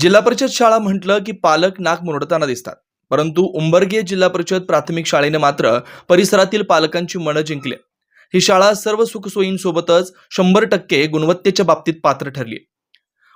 जिल्हा परिषद शाळा म्हटलं की पालक नाक मुरडताना दिसतात. परंतु उंबरगे जिल्हा परिषद प्राथमिक शाळेने मात्र परिसरातील पालकांची मनं जिंकली. ही शाळा सर्व सुखसोयींसोबतच शंभर टक्के गुणवत्तेच्या बाबतीत पात्र ठरली.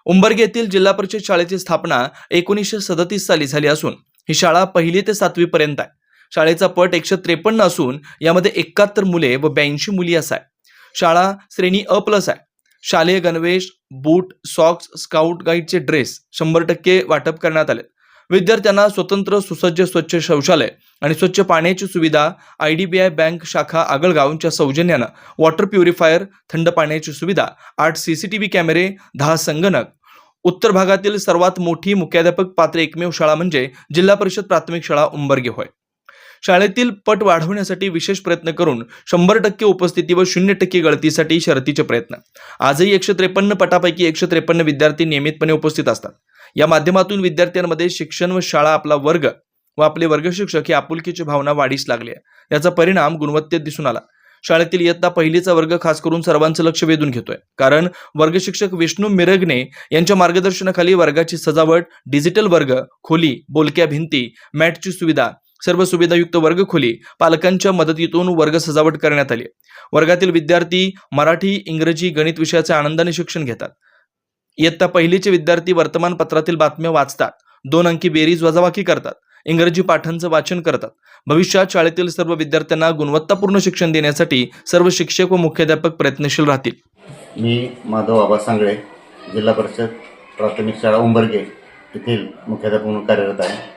उंबरगे येथील जिल्हा परिषद शाळेची स्थापना एकोणीसशे सदतीस साली झाली असून ही शाळा पहिली ते सातवी पर्यंत आहे. शाळेचा पट एकशे त्रेपन्न असून यामध्ये एकाहत्तर मुले व ब्याऐंशी मुली असा आहे. शाळा श्रेणी अ प्लस आहे. शालेय गणवेश बूट सॉक्स स्काउट गाईडचे ड्रेस शंभर टक्के वाटप करण्यात आले. विद्यार्थ्यांना स्वतंत्र सुसज्ज स्वच्छ शौचालय आणि स्वच्छ पाण्याची सुविधा I D B I bank शाखा आगळगावच्या सौजन्यानं वॉटर प्युरिफायर थंड पाण्याची सुविधा आठ सी सी टी व्ही कॅमेरे दहा संगणक. उत्तर भागातील सर्वात मोठी मुख्याध्यापक पात्र एकमेव शाळा म्हणजे जिल्हा परिषद प्राथमिक शाळा उंबरगे होय. शाळेतील पट वाढवण्यासाठी विशेष प्रयत्न करून शंभर टक्के उपस्थिती व शून्य टक्के गळतीसाठी शर्तीचे प्रयत्न. आजही एकशे त्रेपन्न पटापैकी एकशे त्रेपन्न विद्यार्थी नियमितपणे उपस्थित असतात. या माध्यमातून विद्यार्थ्यांमध्ये शिक्षण व शाळा आपला वर्ग व आपले वर्ग शिक्षक ही आपुलकीची भावना वाढीस लागली आहे. याचा परिणाम गुणवत्तेत दिसून आला. शाळेतील इयत्ता पहिलीचा वर्ग खास करून सर्वांचं लक्ष वेधून घेतोय. कारण वर्ग शिक्षक विष्णू मिरगणे यांच्या मार्गदर्शनाखाली वर्गाची सजावट डिजिटल वर्ग खोली बोलक्या भिंती मॅटची सुविधा सर्व सुविधायुक्त वर्ग खोली पालकांच्या मदतीतून वर्ग सजावट करण्यात आली. वर्गातील विद्यार्थी मराठी इंग्रजी गणित विषयाचे आनंदाने शिक्षण घेतात. इयत्ता पहिलीचे विद्यार्थी वर्तमानपत्रातील बातम्या वाचतात. दोन अंकी बेरीज वजावाकी करतात. इंग्रजी पाठांचं वाचन करतात. भविष्यात शाळेतील सर्व विद्यार्थ्यांना गुणवत्तापूर्ण शिक्षण देण्यासाठी सर्व शिक्षक व मुख्याध्यापक प्रयत्नशील राहतील. मी माधव बाबा सांगळे जिल्हा परिषद प्राथमिक शाळा उंबरगे येथील मुख्याध्यापक म्हणून कार्यरत आहे.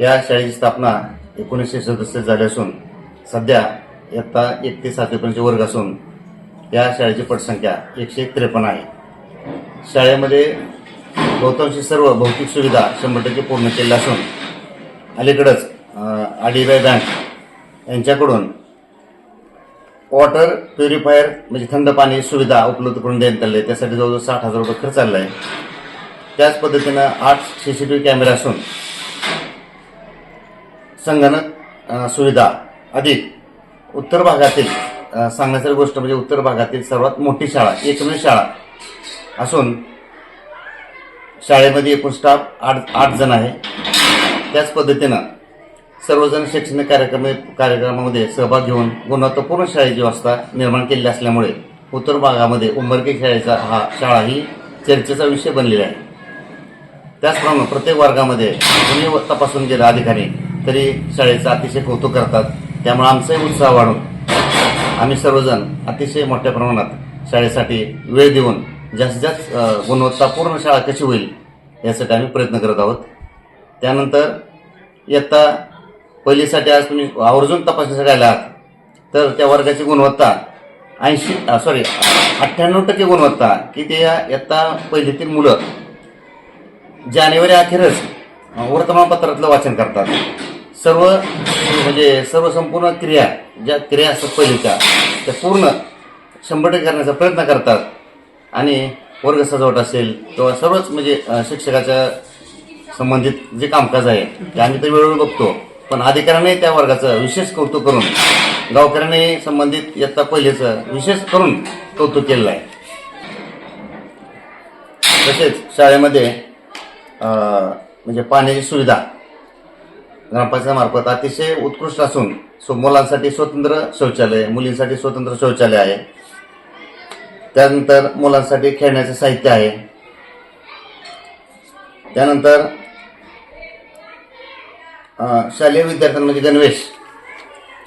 या शाळेची स्थापना एकोणीसशे सदस्य झाली असून सध्या इयत्ता एक ते सातवीपर्यंतचे वर्ग असून या शाळेची पटसंख्या एकशे त्रेपन्न आहे. शाळेमध्ये बहुतांशी सर्व भौतिक सुविधा शंभर टक्के पूर्ण केल्या असून अलीकडंच आडीबाई बँक यांच्याकडून वॉटर प्युरिफायर म्हणजे थंड पाणी सुविधा उपलब्ध करून देण्यात आली आहे. त्यासाठी जवळजवळ साठ हजार रुपये खर्च आला आहे. त्याच पद्धतीनं आठ C C T V camera असून संगणक सुविधा अधिक उत्तर भागातील अ, सांगण्यासारखी गोष्ट म्हणजे उत्तर भागातील सर्वात मोठी शाळा एकमेव शाळा असून शाळेमध्ये एकूण स्टाफ आठ आठ जण आहे. त्याच पद्धतीनं सर्वजण शैक्षणिक कार्यक्रम कार्यक्रमामध्ये सहभाग घेऊन गुणवत्तापूर्ण शाळेची व्यवस्था निर्माण केलेली असल्यामुळे उत्तर भागामध्ये उंबरके शाळेचा हा शाळा ही चर्चेचा विषय बनलेला आहे. त्याचप्रमाणे प्रत्येक वर्गामध्ये कोणी तपासून गेला अधिकारी तरी शाळेचं अतिशय कौतुक करतात. त्यामुळे आमचाही उत्साह वाढून आम्ही सर्वजण अतिशय मोठ्या प्रमाणात शाळेसाठी वेळ देऊन जास्तीत जास्त गुणवत्तापूर्ण शाळा कशी होईल यासाठी आम्ही प्रयत्न करत आहोत. त्यानंतर इयत्ता पहिलीसाठी आज तुम्ही आवर्जून तपासणीसाठी आला आहात तर त्या वर्गाची गुणवत्ता ऐंशी सॉरी अठ्ठ्याण्णव टक्के गुणवत्ता की ते इयत्ता पहिलीतील मुलं जानेवारी अखेरच वर्तमानपत्रातलं वाचन करतात. सर्व म्हणजे सर्व संपूर्ण क्रिया ज्या क्रिया असतात पहिलीच्या त्या पूर्ण शंभर टक्के करण्याचा प्रयत्न करतात. आणि वर्ग सजावट असेल किंवा सर्वच म्हणजे शिक्षकाच्या संबंधित जे कामकाज आहे ते आम्ही तर वेळोवेळी बघतो. पण अधिकाऱ्याने त्या वर्गाचं विशेष कौतुक करून गावकऱ्याने संबंधित इयत्ता पहिलेचं विशेष करून कौतुक केलेलं आहे. तसेच शाळेमध्ये म्हणजे पाण्याची सुविधा ग्रामपंचायतमार्फत अतिशय उत्कृष्ट असून सो मुलांसाठी स्वतंत्र शौचालय मुलींसाठी स्वतंत्र शौचालय आहे. त्यानंतर मुलांसाठी खेळण्याचं साहित्य आहे. त्यानंतर शालेय विद्यार्थ्यांना म्हणजे गणवेश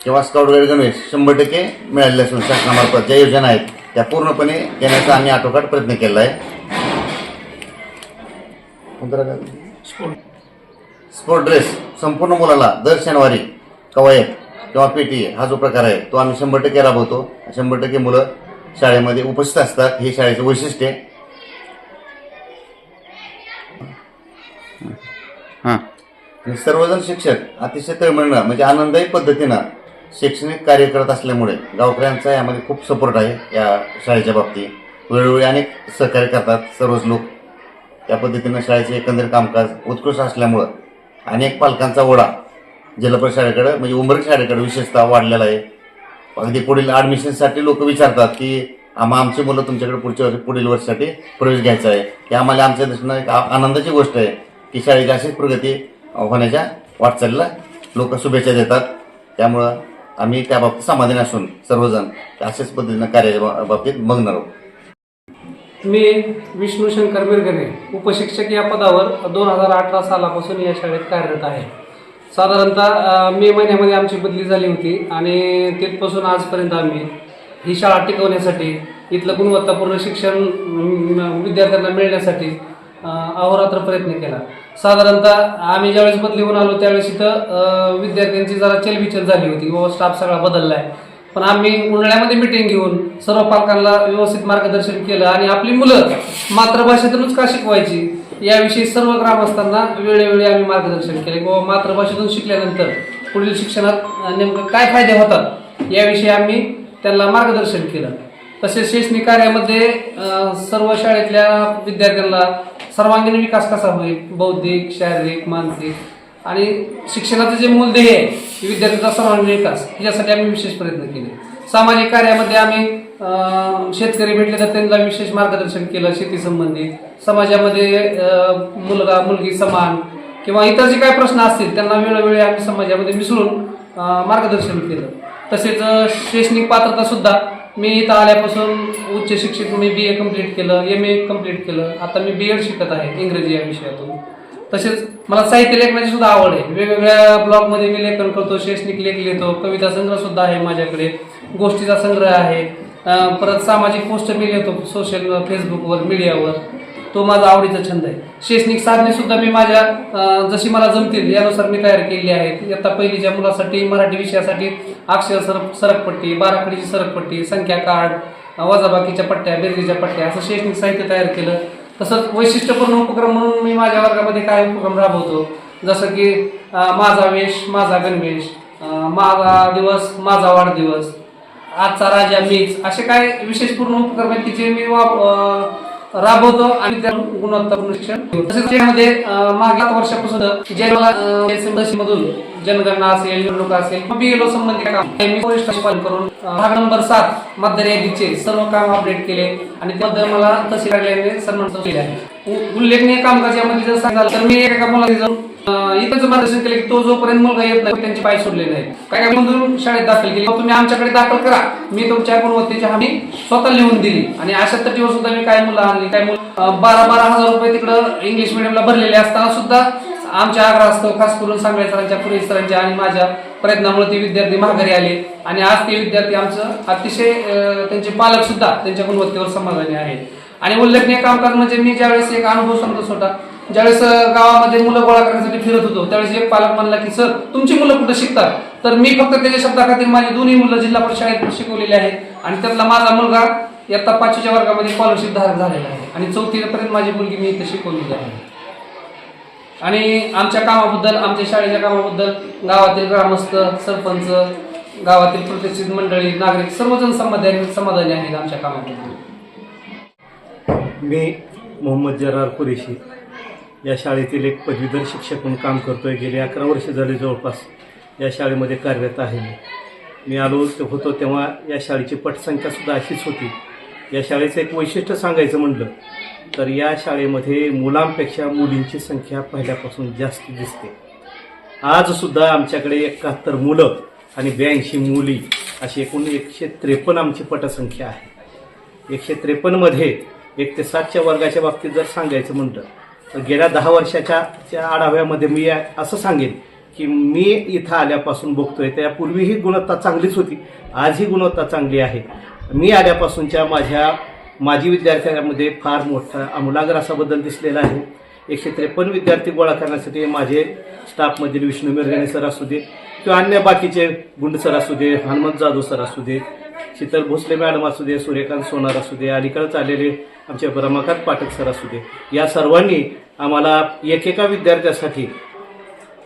किंवा स्काउट गाईड गणवेश शंभर टक्के मिळालेले असून शासनामार्फत ज्या योजना आहेत त्या पूर्णपणे देण्याचा आम्ही आटोकाट प्रयत्न केला आहे. स्पोर्ट ड्रेस संपूर्ण मुलाला दर शनिवारी कवायत किंवा पेटी हा जो प्रकार आहे तो आम्ही शंभर टक्के राबवतो. शंभर टक्के मुलं शाळेमध्ये उपस्थित असतात. हे शाळेचं वैशिष्ट्य आहे. हां. सर्वजण शिक्षक अतिशय तळमळणं म्हणजे आनंददायी पद्धतीनं शैक्षणिक कार्य करत असल्यामुळे गावकऱ्यांचा यामध्ये खूप सपोर्ट आहे या शाळेच्या बाबतीत. वेळोवेळी अनेक सहकार्य करतात. सर्वच लोक त्या पद्धतीनं शाळेचे एकंदर कामकाज उत्कृष्ट असल्यामुळं अनेक पालकांचा ओढा जिल्हा शाळेकडे म्हणजे उंबरग शाळेकडे विशेषतः वाढलेला आहे. अगदी पुढील ॲडमिशनसाठी लोक विचारतात की आम्हा आमची मुलं तुमच्याकडे पुढच्या वर्षी पुढील वर्षासाठी प्रवेश घ्यायचा आहे. की आम्हाला आमच्या दृष्टीनं एक आनंदाची गोष्ट आहे की शाळेची अशीच प्रगती होण्याच्या वाटचालीला लोक शुभेच्छा देतात. त्यामुळं आम्ही त्या बाबतीत समाधानी असून सर्वजण अशाच पद्धतीनं कार्याच्या बा- बाबतीत बघणार आहोत मी विष्णू शंकर मिरगणे उपशिक्षक या पदावर दोन हजार अठरा सालापासून या शाळेत कार्यरत आहे. साधारणतः मे महिन्यामध्ये आमची बदली झाली होती आणि तिथपासून आजपर्यंत आम्ही ही शाळा टिकवण्यासाठी इथलं गुणवत्तापूर्ण शिक्षण विद्यार्थ्यांना मिळण्यासाठी अहोरात्र प्रयत्न केला. साधारणतः आम्ही ज्यावेळेस बदली होऊन आलो त्यावेळेस इथं विद्यार्थ्यांची जरा चलबिचल झाली होती. व स्टाफ सगळा बदलला आहे पण आम्ही उन्हाळ्यामध्ये मिटिंग घेऊन सर्व पालकांना व्यवस्थित मार्गदर्शन केलं आणि आपली मुलं मातृभाषेतूनच का शिकवायची? याविषयी सर्व ग्रामस्थांना वेळोवेळी आम्ही मार्गदर्शन केले. किंवा मातृभाषेतून शिकल्यानंतर पुढील शिक्षणात नेमकं काय फायदे होतात? याविषयी आम्ही त्यांना मार्गदर्शन केलं. तसेच शैक्षणिक कार्यामध्ये सर्व शाळेतल्या विद्यार्थ्यांना सर्वांगीण विकास कसा होईल? बौद्धिक शारीरिक मानसिक आणि शिक्षणाचं जे मूल ध्येय आहे विद्यार्थ्यांचा सर्वांगीण विकास यासाठी आम्ही विशेष प्रयत्न केले. सामाजिक कार्यामध्ये आम्ही शेतकरी भेटले तर त्यांना विशेष मार्गदर्शन केलं शेती संबंधित. समाजामध्ये मुलगा मुलगी समान किंवा इतर जे काही प्रश्न असतील त्यांना वेळोवेळी आम्ही समाजामध्ये मिसळून मार्गदर्शन केलं. तसेच शैक्षणिक पात्रता सुद्धा मी इथं आल्यापासून उच्च शिक्षित मी बी ए कंप्लीट केलं एम ए कंप्लीट केलं. आता मी बी एड शिकत आहे इंग्रजी या विषयातून. तसेच मला साहित्य लेखनाची सुद्धा आवड आहे. वेगवेगळ्या ब्लॉगमध्ये मी लेखन करतो शैक्षणिक लेख लिहितो कविता संग्रह सुद्धा आहे माझ्याकडे गोष्टीचा संग्रह आहे. परत सामाजिक पोस्ट मी लिहितो सोशल फेसबुकवर मीडियावर तो माझा आवडीचा छंद आहे. शैक्षणिक साधने सुद्धा मी माझ्या जशी मला जमतील यानुसार मी तयार केलेली आहेत. इयत्ता पहिलीच्या मुलासाठी मराठी विषयासाठी अक्षर सरक सरकपट्टी बाराखडीची सरकपट्टी संख्या कार्ड वजाबाकीच्या पट्ट्या बेरजेच्या पट्ट्या असं शैक्षणिक साहित्य तयार केलं. तसंच वैशिष्ट्यपूर्ण उपक्रम म्हणून मी माझ्या वर्गामध्ये काय उपक्रम राबवतो? जसं की माझा वेश माझा गणवेश माझा दिवस माझा वाढदिवस आजचा राजा मीच असे काय विशेषपूर्ण उपक्रम आहेत की जे मी वाप- राबवतो आणि त्या गुणवत्तापूर्ण शिक्षण तसेच त्यामध्ये मागील वर्षापासून जे मला मधून जनगणना असेल निवडणूक असेल बीएलओ संबंधी काम. मी वरिष्ठ पालन करून भाग नंबर सात मतदार यादीचे सर्व काम अपडेट केले आणि त्याबद्दल मला तहसील कार्यालयाने सन्मान केले आहे. उल्लेखनीय कामकाज यामध्ये जर सांगाल तर मी एका मुलाने जाऊन अं, इथंच मार्गदर्शन केले की तो जोपर्यंत मुलगा येत नाही त्यांचे पाय सोडले नाही काय काय म्हणून शाळेत दाखल केली? तुम्ही आमच्याकडे दाखल करा. मी तुमच्या गुणवत्तेची हमी स्वतः लिहून दिली. आणि अशा तटीवर सुद्धा मी काय मुलं आणली काय मुलं बारा बारा हजार रुपये तिकडं इंग्लिश मिडियमला भरलेले असताना सुद्धा आमच्या आग्रहास्तव खास करून सांगळे सरांच्या पुरे सरांच्या आणि माझ्या प्रयत्नामुळे ते विद्यार्थी माघारी आले. आणि आज ते विद्यार्थी आमचं अतिशय त्यांचे पालक सुद्धा त्यांच्या गुणवत्तेवर समाधानी आहेत. आणि उल्लेखनीय कामकाज म्हणजे मी ज्यावेळेस एक अनुभव समजत होता ज्यावेळेस गावामध्ये मुलं गोळा करण्यासाठी फिरत होतो त्यावेळेस एक पालक म्हणला की सर तुमची मुलं कुठं शिकतात? तर मी फक्त त्याच्या शब्दाखातील माझी दोन्ही मुलं जिल्हा परिषद शाळेत शिकवलेली आहेत. आणि त्यातला माझा मुलगा इयत्ता पाचवीच्या वर्गामध्ये स्कॉलरशिप धारक झालेला आहे. आणि चौथीपर्यंत माझी मुलगी मी इथं शिकवलेली आहे. आणि आमच्या कामाबद्दल आमच्या शाळेच्या कामाबद्दल गावातील ग्रामस्थ सरपंच गावातील प्रतिष्ठित मंडळी नागरिक सर्वजण समाधानी समाधानी आहेत आमच्या कामाबद्दल. मी मोहम्मद जरार कुरेशी. या शाळेतील एक पदवीधर शिक्षक म्हणून काम करतोय. गेली अकरा वर्ष झाली जवळपास या शाळेमध्ये कार्यरत आहे मी. मी आलो ते होतो तेव्हा या शाळेची पटसंख्यासुद्धा अशीच होती. या शाळेचं एक वैशिष्ट्य सांगायचं म्हटलं तर या शाळेमध्ये मुलांपेक्षा मुलींची संख्या पहिल्यापासून जास्त दिसते. आजसुद्धा आमच्याकडे एकाहत्तर मुलं आणि ब्याऐंशी मुली अशी एकूण एकशे त्रेपन्न आमची पटसंख्या आहे. एकशे त्रेपन्नमध्ये एक ते सातच्या वर्गाच्या बाबतीत जर सांगायचं म्हटलं तर गेल्या दहा वर्षाच्या आढाव्यामध्ये मी असं सांगेन की मी इथं आल्यापासून बघतोय त्यापूर्वी ही गुणवत्ता चांगलीच होती आज ही गुणवत्ता चांगली आहे. मी आल्यापासूनच्या माझ्या माजी विद्यार्थ्यांमध्ये फार मोठा आमूलाग्र असा बदल दिसलेला आहे. एकशे त्रेपन्न विद्यार्थी गोळा करण्यासाठी माझे स्टाफमधील विष्णू मिरगणे सर असू दे किंवा अन्य बाकीचे गुंड सर असू दे हनुमंत जाधव सर असू दे शीतल भोसले मॅडम असू दे सूर्यकांत सोनार असू दे अलीकडे आलेले आमचे रमाकांत पाठक सर असू दे. या सर्वांनी आम्हाला एकेका विद्यार्थ्यासाठी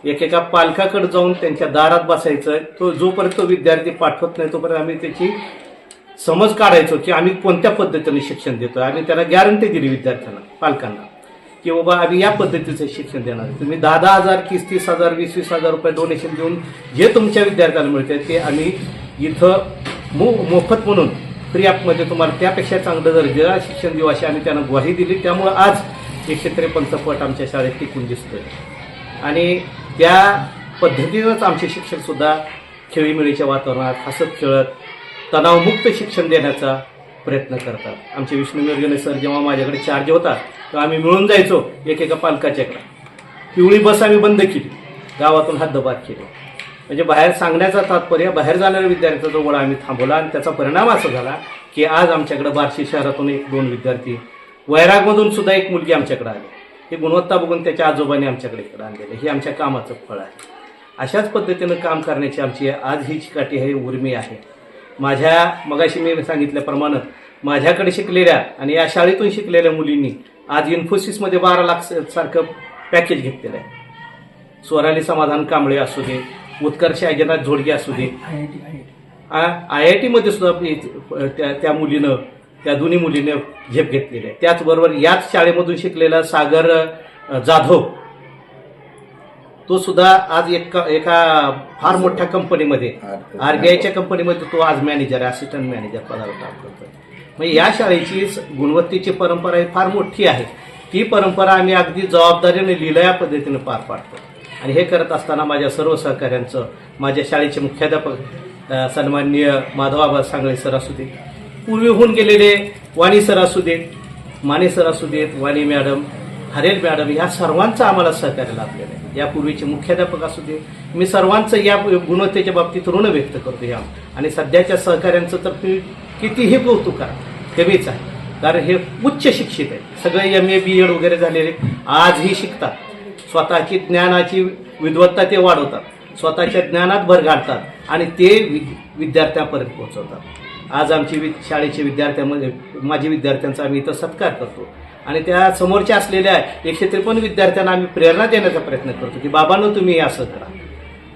एकेका पालकाकडे जाऊन त्यांच्या दारात बसायचं तो जोपर्यंत तो विद्यार्थी पाठवत नाही तोपर्यंत आम्ही त्याची समज काढायचो की आम्ही कोणत्या पद्धतीने शिक्षण देतो आम्ही त्याला गॅरंटी दिली विद्यार्थ्यांना पालकांना की बाबा आम्ही या पद्धतीचं शिक्षण देणार तुम्ही दहा दहा हजार तीस तीस हजार वीस वीस हजार रुपये डोनेशन देऊन जे तुमच्या विद्यार्थ्यांना मिळते ते आम्ही इथं मो मोफत म्हणून फ्री ॲपमध्ये तुम्हाला त्यापेक्षा चांगलं दर्जा शिक्षण देऊ अशी आम्ही त्यांना ग्वाही दिली. त्यामुळं आज एकशे त्रेपन्नचा पट आमच्या शाळेत टिकून दिसतोय. आणि त्या पद्धतीनंच आमचे शिक्षकसुद्धा खेळीमेळीच्या वातावरणात हसत खेळत तणावमुक्त शिक्षण देण्याचा प्रयत्न करतात. आमचे विष्णू मिरगणे सर जेव्हा माझ्याकडे चार्ज होता तेव्हा आम्ही मिळून जायचो एकेका पालकाच्याकडे पिवळी बस आम्ही बंद केली. गावातून हद्दबाद केली. म्हणजे बाहेर सांगण्याचा तात्पर्य बाहेर जाणाऱ्या विद्यार्थ्याचा गोळा आम्ही थांबवला आणि त्याचा परिणाम असा झाला की आज आमच्याकडे बार्शी शहरातून एक दोन विद्यार्थी वैरागमधून सुद्धा एक मुलगी आमच्याकडे आली. हे गुणवत्ता बघून त्याच्या आजोबांनी आमच्याकडे इकडे आणलेलं हे आमच्या कामाचं फळ आहे. अशाच पद्धतीनं काम करण्याची आमची आज ही चिकाटी आहे उर्मी आहे. माझ्या मगाशी मी सांगितल्याप्रमाणे माझ्याकडे शिकलेल्या आणि या शाळेतून शिकलेल्या मुलींनी आज इन्फोसिसमध्ये बारा लाख सारखं पॅकेज घेतलेलं आहे. स्वराली समाधान कांबळे असू दे उत्कर्ष अजनाथ झोडगे असू दे. आय आय टीमध्ये सुद्धा त्या त्या मुलीनं त्या दोन्ही मुलीनं झेप घेतलेली आहे. त्याचबरोबर याच शाळेमधून शिकलेला सागर जाधव तो सुद्धा आज एक एका फार मोठ्या कंपनीमध्ये आरबीआयच्या कंपनीमध्ये तो आज मॅनेजर असिस्टंट मॅनेजर पदावर काम करतोय. म्हणजे या शाळेची गुणवत्तेची परंपरा ही फार मोठी आहे. ती परंपरा आम्ही अगदी जबाबदारीने लिहिल्या पद्धतीने पार पाडतो आणि हे करत असताना माझ्या सर्व सहकाऱ्यांचं माझ्या शाळेचे मुख्याध्यापक सन्माननीय माधवाबा सांगळे सर असू दे पूर्वी होऊन गेलेले वाणी सर असू देत माने सर असू देत वाणी मॅडम हरेल मॅडम या सर्वांचं आम्हाला सहकार्य लाभलेलं आहे. यापूर्वीचे मुख्याध्यापक असू दे मी सर्वांचं या गुणवत्तेच्या बाबतीत ऋण व्यक्त करतो या आणि सध्याच्या सहकार्यांचं तर मी कितीही कौतुक करा कमीच आहे. कारण हे उच्च शिक्षित आहे सगळे एम ए बी एड वगैरे झालेले आजही शिकतात. स्वतःची ज्ञानाची विद्वत्ता ते वाढवतात. स्वतःच्या ज्ञानात भर घालतात. आणि ते वि विद्यार्थ्यांपर्यंत पोहोचवतात. आज आमची वि शाळेचे विद्यार्थ्यांमध्ये माझे विद्यार्थ्यांचा आम्ही इथं सत्कार करतो. आणि त्या समोरच्या असलेल्या एकशे त्रेपन्न विद्यार्थ्यांना आम्ही प्रेरणा देण्याचा प्रयत्न करतो की बाबांनो तुम्ही हे असं करा.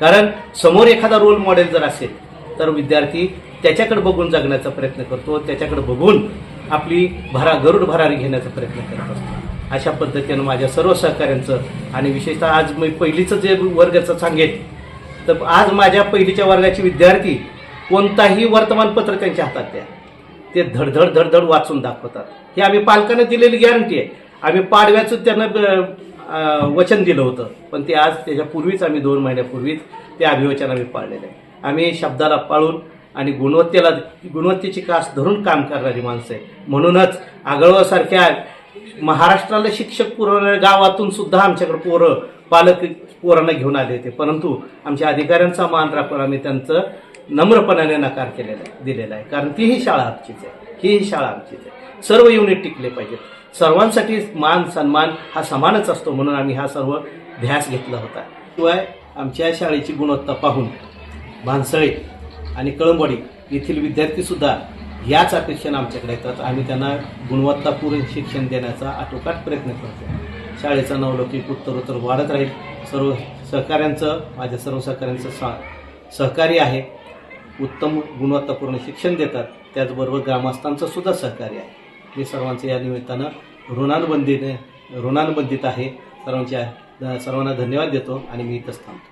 कारण समोर एखादा रोल मॉडेल जर असेल तर विद्यार्थी त्याच्याकडे बघून जगण्याचा प्रयत्न करतो त्याच्याकडे बघून आपली भरा गरुड भरारी घेण्याचा प्रयत्न करत असतो. अशा पद्धतीनं माझ्या सर्व सहकाऱ्यांचं आणि विशेषतः आज मी पहिलीचं जे वर्गाचं सांगेन तर आज माझ्या पहिलीच्या वर्गाचे विद्यार्थी कोणताही वर्तमानपत्र त्यांच्या हातात द्या. ते धडधड धडधड वाचून दाखवतात. हे आम्ही पालकांना दिलेली गॅरंटी आहे. आम्ही पाडव्याचं त्यांना वचन दिलं होतं. पण ते आज त्याच्यापूर्वीच आम्ही दोन महिन्यापूर्वीच ते अभिवचन आम्ही पाळलेलं आहे. आम्ही शब्दाला पाळून आणि गुणवत्तेला गुणवत्तेची कास धरून काम करणारी माणसं आहे. म्हणूनच आगळवासारख्या महाराष्ट्राला शिक्षक पुरवणाऱ्या गावातून सुद्धा आमच्याकडे पोरं पालक पोरांना घेऊन आले होते. परंतु आमच्या अधिकाऱ्यांचा मान राखून आम्ही त्यांचं नम्रपणाने नकार केलेला आहे दिलेला आहे. कारण तीही शाळा आमचीच आहे. ही शाळा आमचीच आहे. सर्व युनिट टिकले पाहिजेत. सर्वांसाठी मान सन्मान हा समानच असतो म्हणून आम्ही हा सर्व ध्यास घेतला होता. शिवाय आमच्या शाळेची गुणवत्ता पाहून भानसळे आणि कळंबडी येथील विद्यार्थीसुद्धा याच अपेक्षेनं आमच्याकडे येतात. आम्ही त्यांना गुणवत्तापूर्ण शिक्षण देण्याचा आटोकाट प्रयत्न करतो शाळेचा नवलौकिक उत्तरोत्तर वाढत राहील. सर्व सहकाऱ्यांचं माझ्या सर्व सहकाऱ्यांचं सा सहकार्य आहे. उत्तम गुणवत्तापूर्ण शिक्षण देतात. त्याचबरोबर ग्रामस्थांचं सुद्धा सहकार्य आहे. मी सर्वांचं या निमित्तानं ऋणानुबंधीने ऋणानुबंधित आहे. सर्वांच्या सर्वांना धन्यवाद देतो आणि मी इथंच थांबतो.